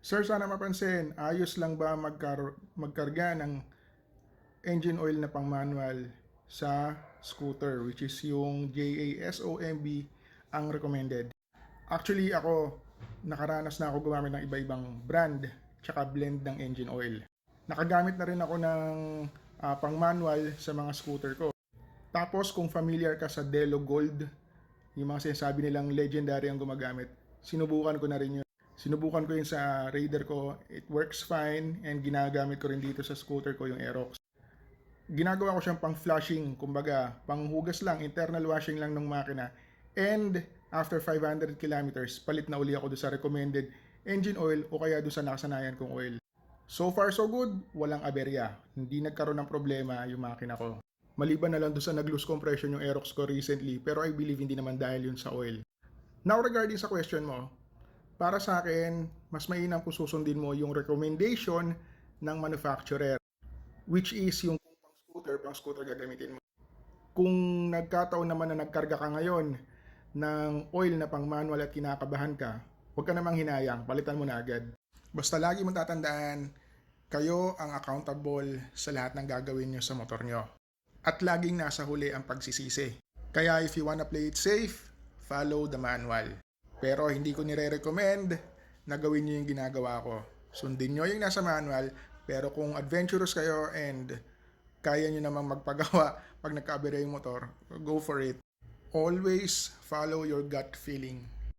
Sir, sana mapansin, ayos lang ba magkar magkarga ng engine oil na pang manual sa scooter which is yung JASOMB ang recommended. Actually ako nakaranas na ako gumamit ng iba-ibang brand tsaka blend ng engine oil. Nakagamit na rin ako ng ah, pang manual sa mga scooter ko. Tapos kung familiar ka sa Delo Gold, yung mga sinasabi nilang legendary ang gumagamit, sinubukan ko na rin yun. Sinubukan ko yun sa Raider ko, it works fine and ginagamit ko rin dito sa scooter ko yung Aerox. Ginagawa ko siyang pang flushing, kumbaga pang hugas lang, internal washing lang ng makina. And after 500 kilometers, palit na uli ako doon sa recommended engine oil o kaya doon sa nakasanayan kong oil. So far so good, walang aberya. Hindi nagkaroon ng problema yung makina ko. Maliban na lang doon sa nag-lose compression yung Aerox ko recently, pero I believe hindi naman dahil yun sa oil. Now regarding sa question mo, para sa akin, mas mainam kung susundin mo yung recommendation ng manufacturer, which is yung pang scooter, pang scooter gagamitin mo. Kung nagkataon naman na nagkarga ka ngayon ng oil na pang manual at kinakabahan ka, huwag ka namang hinayang, palitan mo na agad. Basta lagi mong tatandaan, kayo ang accountable sa lahat ng gagawin nyo sa motor nyo. At laging nasa huli ang pagsisisi. Kaya if you wanna play it safe, follow the manual. Pero hindi ko nire-recommend na gawin nyo yung ginagawa ko. Sundin nyo yung nasa manual, pero kung adventurous kayo and kaya nyo namang magpagawa pag nagkabira yung motor, go for it. Always follow your gut feeling.